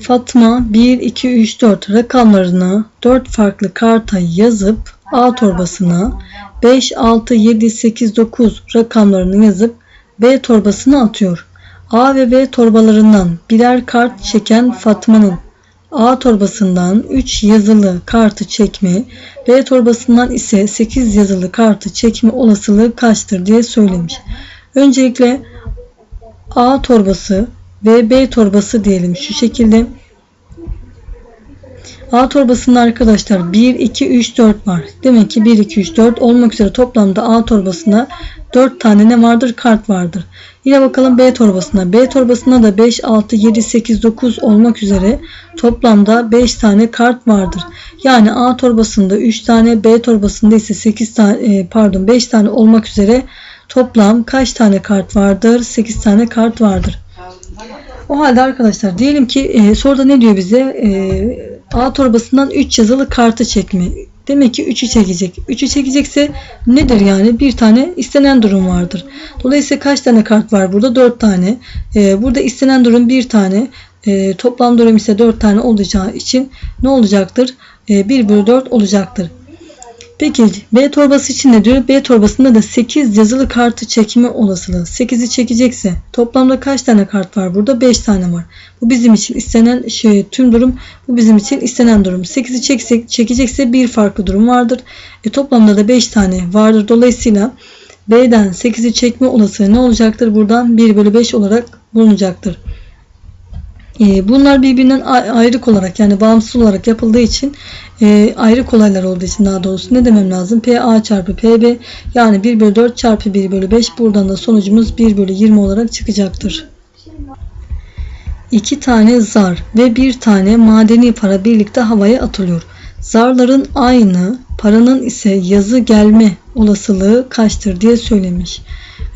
Fatma 1, 2, 3, 4 rakamlarını 4 farklı karta yazıp A torbasına 5, 6, 7, 8, 9 rakamlarını yazıp B torbasına atıyor. A ve B torbalarından birer kart çeken Fatma'nın A torbasından 3 yazılı kartı çekme, B torbasından ise 8 yazılı kartı çekme olasılığı kaçtır diye söylemiş. Öncelikle A torbası ve B torbası diyelim şu şekilde. A torbasında arkadaşlar 1, 2, 3, 4 var. Demek ki 1, 2, 3, 4 olmak üzere toplamda A torbasında 4 tane ne vardır? Kart vardır. Yine bakalım B torbasına. B torbasında da 5, 6, 7, 8, 9 olmak üzere toplamda 5 tane kart vardır. Yani A torbasında 3 tane, B torbasında ise 8 tane e, pardon 5 tane olmak üzere toplam kaç tane kart vardır? 8 tane kart vardır. O halde arkadaşlar diyelim ki e, soruda ne diyor bize? E, A torbasından 3 yazılı kartı çekme. Demek ki 3'ü çekecek. 3'ü çekecekse nedir yani? Bir tane istenen durum vardır. Dolayısıyla kaç tane kart var burada? 4 tane. E, burada istenen durum 1 tane. E, toplam durum ise 4 tane olacağı için ne olacaktır? E, 1 bölü 4 olacaktır. Peki B torbası için ne diyor? B torbasında da 8 yazılı kartı çekme olasılığı. 8'i çekecekse toplamda kaç tane kart var? Burada 5 tane var. Bu bizim için istenen şey tüm durum bu bizim için istenen durum. 8'i çeksek, çekecekse bir farklı durum vardır. E, toplamda da 5 tane vardır. Dolayısıyla B'den 8'i çekme olasılığı ne olacaktır? Buradan 1 bölü 5 olarak bulunacaktır. E, bunlar birbirinden ayrık olarak yani bağımsız olarak yapıldığı için e, ayrı kolaylar olduğu için daha doğrusu ne demem lazım? PA çarpı PB yani 1 bölü 4 çarpı 1 bölü 5 buradan da sonucumuz 1 bölü 20 olarak çıkacaktır. 2 tane zar ve bir tane madeni para birlikte havaya atılıyor. Zarların aynı, paranın ise yazı gelme olasılığı kaçtır diye söylemiş.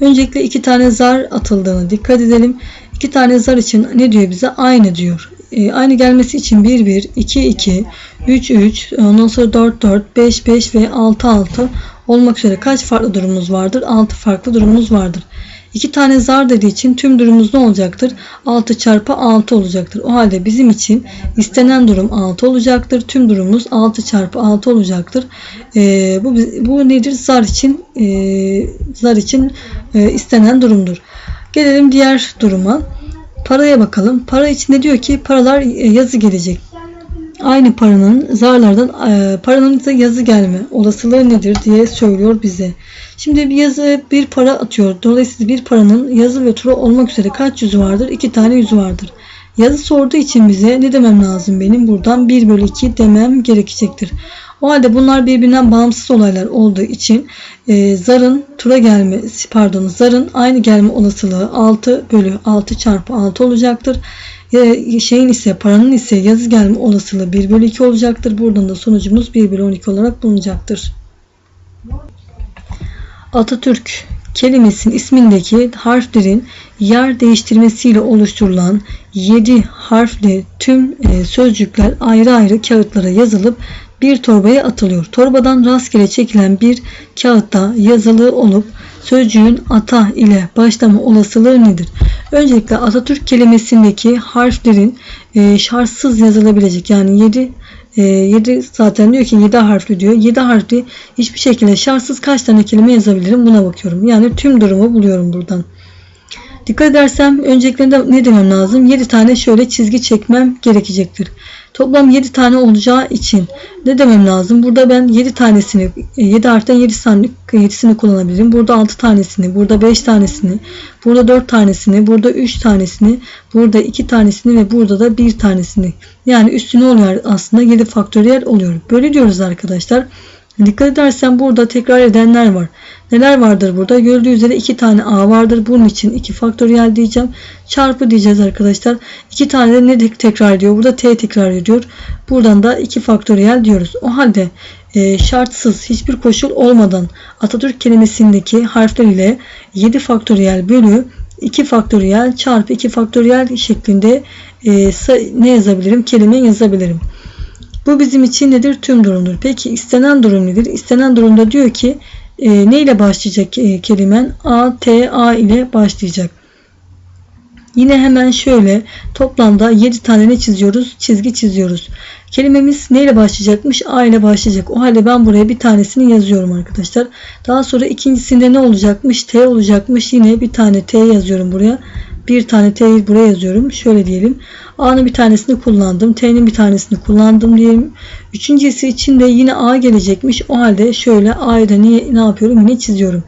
Öncelikle iki tane zar atıldığını dikkat edelim. İki tane zar için ne diyor bize? Aynı diyor. E, aynı gelmesi için 1 1, 2 2, 3 3, ondan sonra 4 4, 5 5 ve 6 6 olmak üzere kaç farklı durumumuz vardır? 6 farklı durumumuz vardır. 2 tane zar dediği için tüm durumumuz ne olacaktır? 6 çarpı 6 olacaktır. O halde bizim için istenen durum 6 olacaktır. Tüm durumumuz 6 çarpı 6 olacaktır. Ee, bu, bu nedir? Zar için e, zar için e, istenen durumdur. Gelelim diğer duruma. Paraya bakalım. Para için ne diyor ki paralar e, yazı gelecek. Aynı paranın zarlardan e, paranın da yazı gelme olasılığı nedir diye söylüyor bize. Şimdi bir yazı bir para atıyor. Dolayısıyla bir paranın yazı ve tura olmak üzere kaç yüzü vardır? İki tane yüzü vardır. Yazı sorduğu için bize ne demem lazım benim? Buradan 1 bölü 2 demem gerekecektir. O halde bunlar birbirinden bağımsız olaylar olduğu için e, zarın tura gelme pardon zarın aynı gelme olasılığı 6 bölü 6 çarpı 6 olacaktır. E, şeyin ise paranın ise yazı gelme olasılığı 1 bölü 2 olacaktır. Buradan da sonucumuz 1 bölü 12 olarak bulunacaktır. Atatürk kelimesinin ismindeki harflerin yer değiştirmesiyle oluşturulan 7 harfli tüm e, sözcükler ayrı ayrı kağıtlara yazılıp bir torbaya atılıyor. Torbadan rastgele çekilen bir kağıtta yazılı olup sözcüğün ata ile başlama olasılığı nedir? Öncelikle Atatürk kelimesindeki harflerin e, şartsız yazılabilecek yani 7 e, 7 zaten diyor ki 7 harfli diyor. 7 harfli hiçbir şekilde şartsız kaç tane kelime yazabilirim buna bakıyorum. Yani tüm durumu buluyorum buradan. Dikkat edersem öncelikle ne demem lazım? 7 tane şöyle çizgi çekmem gerekecektir. Toplam 7 tane olacağı için ne demem lazım? Burada ben 7 tanesini 7 harften 7 tane 7'sini kullanabilirim. Burada 6 tanesini, burada 5 tanesini, burada 4 tanesini, burada 3 tanesini, burada 2 tanesini ve burada da 1 tanesini. Yani üstü ne oluyor aslında? 7 faktöriyel oluyor. Böyle diyoruz arkadaşlar. Dikkat edersen burada tekrar edenler var. Neler vardır burada? Gördüğü üzere iki tane A vardır. Bunun için 2 faktöriyel diyeceğim. Çarpı diyeceğiz arkadaşlar. İki tane de ne tekrar ediyor? Burada T tekrar ediyor. Buradan da 2 faktöriyel diyoruz. O halde e, şartsız hiçbir koşul olmadan Atatürk kelimesindeki harfler ile 7 faktöriyel bölü 2 faktöriyel çarpı 2 faktöriyel şeklinde e, ne yazabilirim? Kelime yazabilirim. Bu bizim için nedir? Tüm durumdur. Peki istenen durum nedir? İstenen durumda diyor ki e, ne ile başlayacak e, kelimen? A, T, A ile başlayacak. Yine hemen şöyle toplamda 7 tane ne çiziyoruz? Çizgi çiziyoruz. Kelimemiz neyle başlayacakmış? A ile başlayacak. O halde ben buraya bir tanesini yazıyorum arkadaşlar. Daha sonra ikincisinde ne olacakmış? T olacakmış. Yine bir tane T yazıyorum buraya. Bir tane T'yi buraya yazıyorum. Şöyle diyelim. A'nın bir tanesini kullandım. T'nin bir tanesini kullandım diyelim. Üçüncüsü için de yine A gelecekmiş. O halde şöyle A'yı da niye, ne yapıyorum? Yine çiziyorum.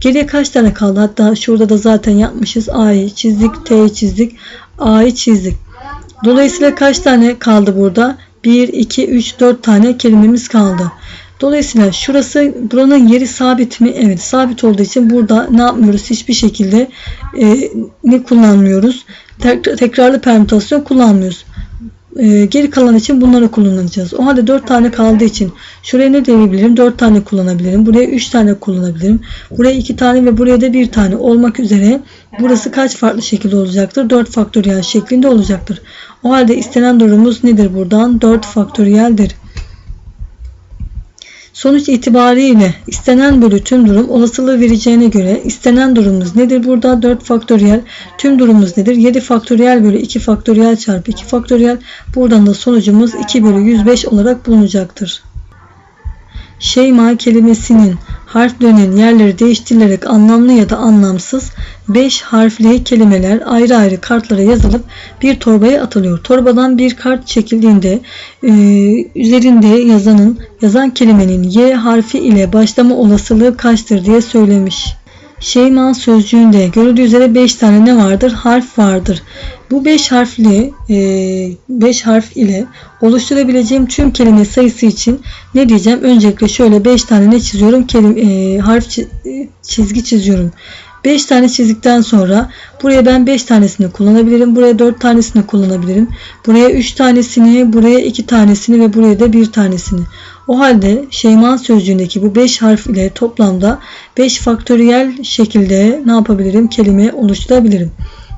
Geriye kaç tane kaldı? Hatta şurada da zaten yapmışız. A'yı çizdik, T'yi çizdik, A'yı çizdik. Dolayısıyla kaç tane kaldı burada? 1, 2, 3, 4 tane kelimemiz kaldı. Dolayısıyla şurası buranın yeri sabit mi? Evet sabit olduğu için burada ne yapmıyoruz? Hiçbir şekilde e, ne kullanmıyoruz? Tek, tekrarlı permütasyon kullanmıyoruz. E, geri kalan için bunları kullanacağız. O halde 4 tane kaldığı için şuraya ne diyebilirim? 4 tane kullanabilirim. Buraya 3 tane kullanabilirim. Buraya 2 tane ve buraya da 1 tane olmak üzere burası kaç farklı şekilde olacaktır? 4 faktöriyel şeklinde olacaktır. O halde istenen durumumuz nedir buradan? 4 faktöriyeldir. Sonuç itibariyle istenen bölü tüm durum olasılığı vereceğine göre istenen durumumuz nedir? Burada 4 faktöriyel. Tüm durumumuz nedir? 7 faktöriyel bölü 2 faktöriyel çarpı 2 faktöriyel. Buradan da sonucumuz 2 bölü 105 olarak bulunacaktır. Şeyma kelimesinin harflerinin yerleri değiştirilerek anlamlı ya da anlamsız 5 harfli kelimeler ayrı ayrı kartlara yazılıp bir torbaya atılıyor. Torbadan bir kart çekildiğinde e, üzerinde yazanın yazan kelimenin Y harfi ile başlama olasılığı kaçtır diye söylemiş. Şeyma sözcüğünde görüldüğü üzere 5 tane ne vardır? Harf vardır. Bu 5 harfli 5 harf ile oluşturabileceğim tüm kelime sayısı için ne diyeceğim? Öncelikle şöyle 5 tane ne çiziyorum? Kelime, harf çizgi çiziyorum. 5 tane çizdikten sonra buraya ben 5 tanesini kullanabilirim. Buraya 4 tanesini kullanabilirim. Buraya 3 tanesini, buraya 2 tanesini ve buraya da 1 tanesini. O halde Şeyman sözcüğündeki bu 5 harf ile toplamda 5 faktöriyel şekilde ne yapabilirim? Kelime oluşturabilirim.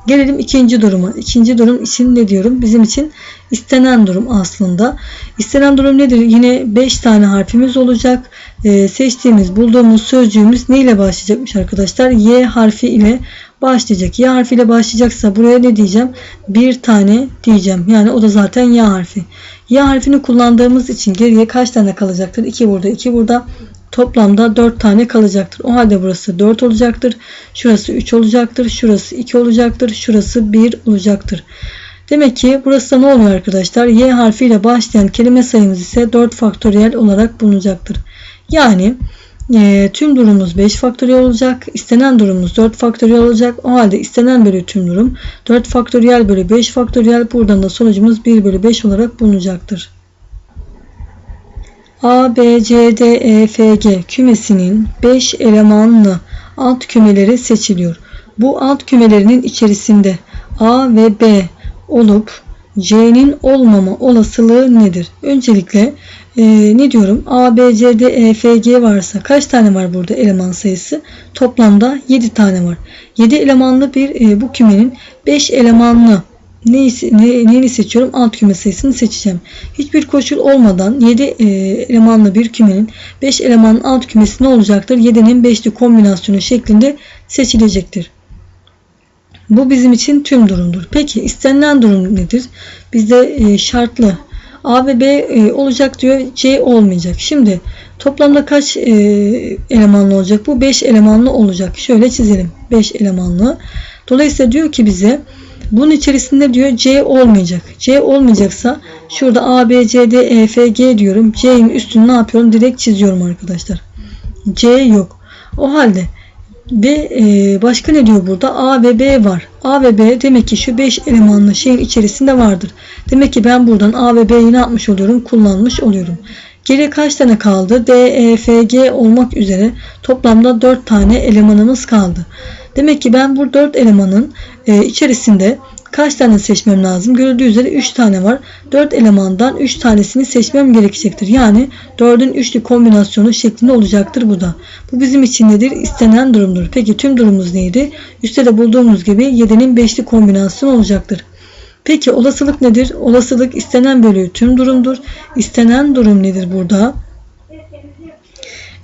Gelelim ikinci duruma. İkinci durum için ne diyorum? Bizim için istenen durum aslında. İstenen durum nedir? Yine 5 tane harfimiz olacak. Ee, seçtiğimiz, bulduğumuz sözcüğümüz ne ile başlayacakmış arkadaşlar? Y harfi ile başlayacak. Y harfi ile başlayacaksa buraya ne diyeceğim? Bir tane diyeceğim. Yani o da zaten Y harfi. Y harfini kullandığımız için geriye kaç tane kalacaktır? 2 burada, 2 burada. Toplamda 4 tane kalacaktır. O halde burası 4 olacaktır. Şurası 3 olacaktır. Şurası 2 olacaktır. Şurası 1 olacaktır. Demek ki burası da ne oluyor arkadaşlar? Y harfiyle başlayan kelime sayımız ise 4 faktöriyel olarak bulunacaktır. Yani e, tüm durumumuz 5 faktöriyel olacak. İstenen durumumuz 4 faktöriyel olacak. O halde istenen bölü tüm durum 4 faktöriyel bölü 5 faktöriyel. Buradan da sonucumuz 1 bölü 5 olarak bulunacaktır. A, B, C, D, E, F, G kümesinin 5 elemanlı alt kümeleri seçiliyor. Bu alt kümelerinin içerisinde A ve B olup C'nin olmama olasılığı nedir? Öncelikle e, ne diyorum? A, B, C, D, E, F, G varsa kaç tane var burada eleman sayısı? Toplamda 7 tane var. 7 elemanlı bir e, bu kümenin 5 elemanlı neyi, ne, neyini seçiyorum? Alt küme sayısını seçeceğim. Hiçbir koşul olmadan 7 e, elemanlı bir kümenin 5 elemanın alt kümesi ne olacaktır? 7'nin 5'li kombinasyonu şeklinde seçilecektir. Bu bizim için tüm durumdur. Peki istenilen durum nedir? Bizde e, şartlı A ve B e, olacak diyor. C olmayacak. Şimdi toplamda kaç e, elemanlı olacak? Bu 5 elemanlı olacak. Şöyle çizelim. 5 elemanlı. Dolayısıyla diyor ki bize bunun içerisinde diyor C olmayacak. C olmayacaksa şurada A, B, C, D, E, F, G diyorum. C'nin üstünü ne yapıyorum? Direkt çiziyorum arkadaşlar. C yok. O halde ve başka ne diyor burada? A ve B var. A ve B demek ki şu 5 elemanlı şeyin içerisinde vardır. Demek ki ben buradan A ve B'yi ne yapmış oluyorum? Kullanmış oluyorum. Geriye kaç tane kaldı? D, E, F, G olmak üzere toplamda 4 tane elemanımız kaldı. Demek ki ben bu 4 elemanın e, içerisinde kaç tane seçmem lazım? Görüldüğü üzere 3 tane var. 4 elemandan 3 tanesini seçmem gerekecektir. Yani 4'ün üçlü kombinasyonu şeklinde olacaktır bu da. Bu bizim için nedir? İstenen durumdur. Peki tüm durumumuz neydi? Üstte de bulduğumuz gibi 7'nin 5'li kombinasyonu olacaktır. Peki olasılık nedir? Olasılık istenen bölü tüm durumdur. İstenen durum nedir burada?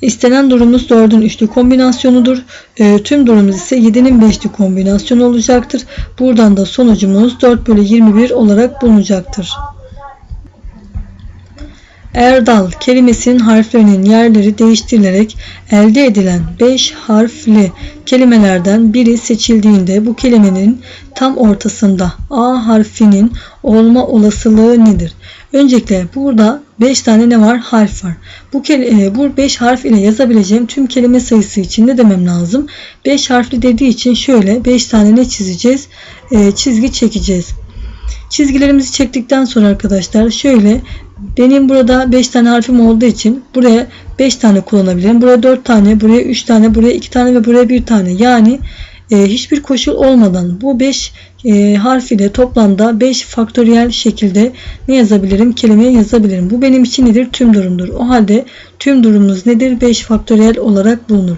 İstenen durumumuz 4'ün üçlü kombinasyonudur. E, tüm durumumuz ise 7'nin beşli kombinasyonu olacaktır. Buradan da sonucumuz 4 bölü 21 olarak bulunacaktır. Erdal kelimesinin harflerinin yerleri değiştirilerek elde edilen 5 harfli kelimelerden biri seçildiğinde bu kelimenin tam ortasında A harfinin olma olasılığı nedir? Öncelikle burada 5 tane ne var? Harf var. Bu, e, bu 5 harf ile yazabileceğim tüm kelime sayısı için ne demem lazım? 5 harfli dediği için şöyle 5 tane ne çizeceğiz? E, çizgi çekeceğiz. Çizgilerimizi çektikten sonra arkadaşlar şöyle benim burada 5 tane harfim olduğu için buraya 5 tane kullanabilirim. Buraya 4 tane, buraya 3 tane, buraya 2 tane ve buraya 1 tane. Yani e, hiçbir koşul olmadan bu 5 e, harf ile toplamda 5 faktöriyel şekilde ne yazabilirim? Kelimeyi yazabilirim. Bu benim için nedir? Tüm durumdur. O halde tüm durumumuz nedir? 5 faktöriyel olarak bulunur.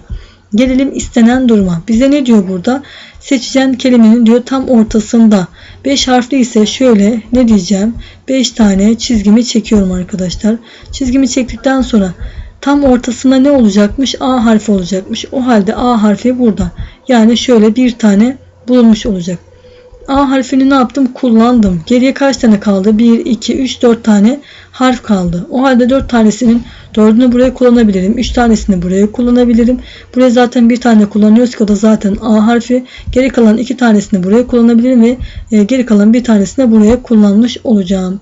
Gelelim istenen duruma. Bize ne diyor burada? Seçeceğin kelimenin diyor tam ortasında. 5 harfli ise şöyle ne diyeceğim? 5 tane çizgimi çekiyorum arkadaşlar. Çizgimi çektikten sonra tam ortasında ne olacakmış? A harfi olacakmış. O halde A harfi burada. Yani şöyle bir tane bulunmuş olacak. A harfini ne yaptım? Kullandım. Geriye kaç tane kaldı? 1, 2, 3, 4 tane harf kaldı. O halde 4 tanesinin 4'ünü buraya kullanabilirim. 3 tanesini buraya kullanabilirim. Buraya zaten bir tane kullanıyoruz ki o da zaten A harfi. Geri kalan 2 tanesini buraya kullanabilirim ve e, geri kalan bir tanesini buraya kullanmış olacağım.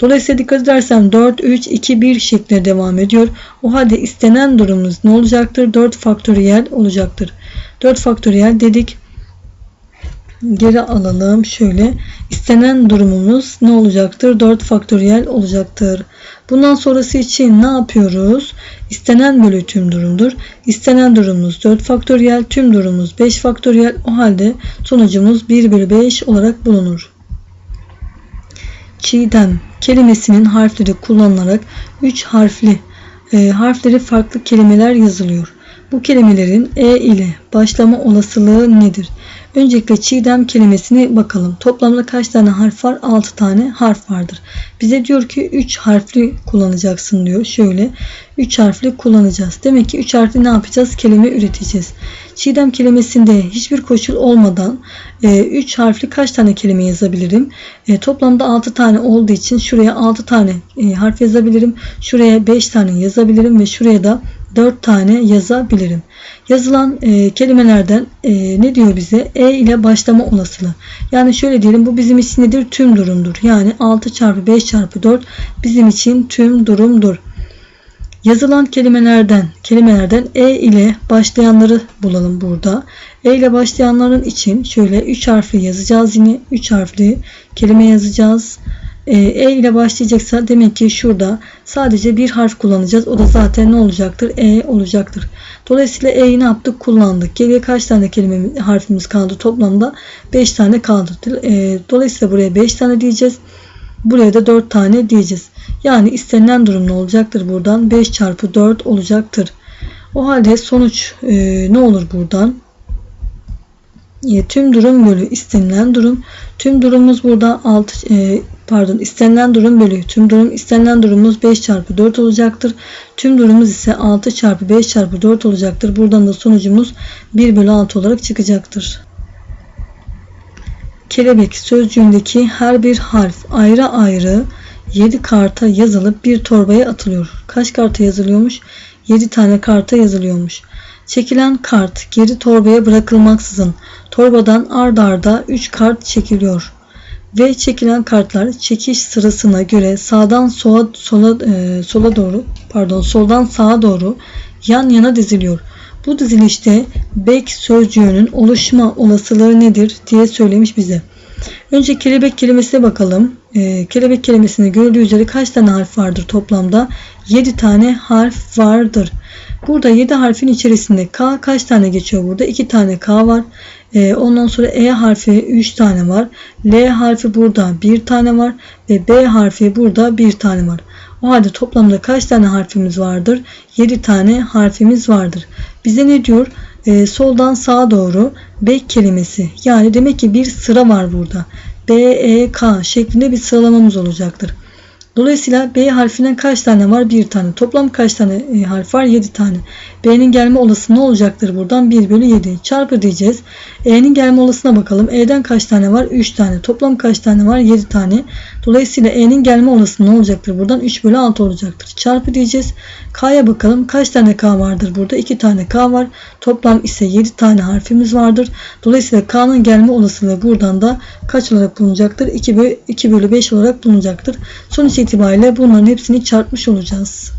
Dolayısıyla dikkat edersen 4, 3, 2, 1 şeklinde devam ediyor. O halde istenen durumumuz ne olacaktır? 4 faktöriyel olacaktır. 4 faktöriyel dedik geri alalım. Şöyle istenen durumumuz ne olacaktır? 4 faktöriyel olacaktır. Bundan sonrası için ne yapıyoruz? İstenen bölü tüm durumdur. İstenen durumumuz 4 faktöriyel, tüm durumumuz 5 faktöriyel. O halde sonucumuz 1 bölü 5 olarak bulunur. Çiğdem kelimesinin harfleri kullanılarak 3 harfli e, harfleri farklı kelimeler yazılıyor. Bu kelimelerin E ile başlama olasılığı nedir? Öncelikle çiğdem kelimesini bakalım. Toplamda kaç tane harf var? 6 tane harf vardır. Bize diyor ki 3 harfli kullanacaksın diyor. Şöyle 3 harfli kullanacağız. Demek ki 3 harfli ne yapacağız? Kelime üreteceğiz. Çiğdem kelimesinde hiçbir koşul olmadan 3 e, harfli kaç tane kelime yazabilirim? E, toplamda 6 tane olduğu için şuraya 6 tane e, harf yazabilirim. Şuraya 5 tane yazabilirim ve şuraya da 4 tane yazabilirim. Yazılan e, kelimelerden e, ne diyor bize? E ile başlama olasılığı. Yani şöyle diyelim bu bizim için nedir? Tüm durumdur. Yani 6 çarpı 5 çarpı 4 bizim için tüm durumdur. Yazılan kelimelerden kelimelerden E ile başlayanları bulalım burada. E ile başlayanların için şöyle 3 harfli yazacağız yine 3 harfli kelime yazacağız. E, e ile başlayacaksa demek ki şurada sadece bir harf kullanacağız. O da zaten ne olacaktır? E olacaktır. Dolayısıyla E'yi ne yaptık? Kullandık. Geriye kaç tane kelime harfimiz kaldı? Toplamda 5 tane kaldı. E, dolayısıyla buraya 5 tane diyeceğiz. Buraya da 4 tane diyeceğiz. Yani istenilen durum ne olacaktır buradan? 5 çarpı 4 olacaktır. O halde sonuç e, ne olur buradan? E, tüm durum bölü istenilen durum. Tüm durumumuz burada 6 e, pardon istenilen durum bölü tüm durum istenilen durumumuz 5 çarpı 4 olacaktır. Tüm durumumuz ise 6 çarpı 5 çarpı 4 olacaktır. Buradan da sonucumuz 1 bölü 6 olarak çıkacaktır. Kelebek sözcüğündeki her bir harf ayrı ayrı 7 karta yazılıp bir torbaya atılıyor. Kaç karta yazılıyormuş? 7 tane karta yazılıyormuş. Çekilen kart geri torbaya bırakılmaksızın torbadan ard arda 3 kart çekiliyor ve çekilen kartlar çekiş sırasına göre sağdan sola sola e, sola doğru pardon soldan sağa doğru yan yana diziliyor. Bu dizilişte bek sözcüğünün oluşma olasılığı nedir diye söylemiş bize. Önce kelebek kelimesine bakalım. E, kelebek kelimesinde görüldüğü üzere kaç tane harf vardır toplamda? 7 tane harf vardır. Burada 7 harfin içerisinde K kaç tane geçiyor burada? 2 tane K var. E, ondan sonra E harfi 3 tane var. L harfi burada 1 tane var. Ve B harfi burada 1 tane var. O halde toplamda kaç tane harfimiz vardır? 7 tane harfimiz vardır. Bize ne diyor? E, soldan sağa doğru bek kelimesi. Yani demek ki bir sıra var burada. B, E, K şeklinde bir sıralamamız olacaktır. Dolayısıyla B harfinden kaç tane var? 1 tane. Toplam kaç tane e, harf var? 7 tane. B'nin gelme olasılığı ne olacaktır buradan? 1 bölü 7. Çarpı diyeceğiz. E'nin gelme olasılığına bakalım. E'den kaç tane var? 3 tane. Toplam kaç tane var? 7 tane. Dolayısıyla E'nin gelme olasılığı ne olacaktır? Buradan 3 bölü 6 olacaktır. Çarpı diyeceğiz. K'ya bakalım. Kaç tane K vardır burada? 2 tane K var. Toplam ise 7 tane harfimiz vardır. Dolayısıyla K'nın gelme olasılığı buradan da kaç olarak bulunacaktır? 2 bölü, 2 bölü 5 olarak bulunacaktır. Sonuç itibariyle bunların hepsini çarpmış olacağız.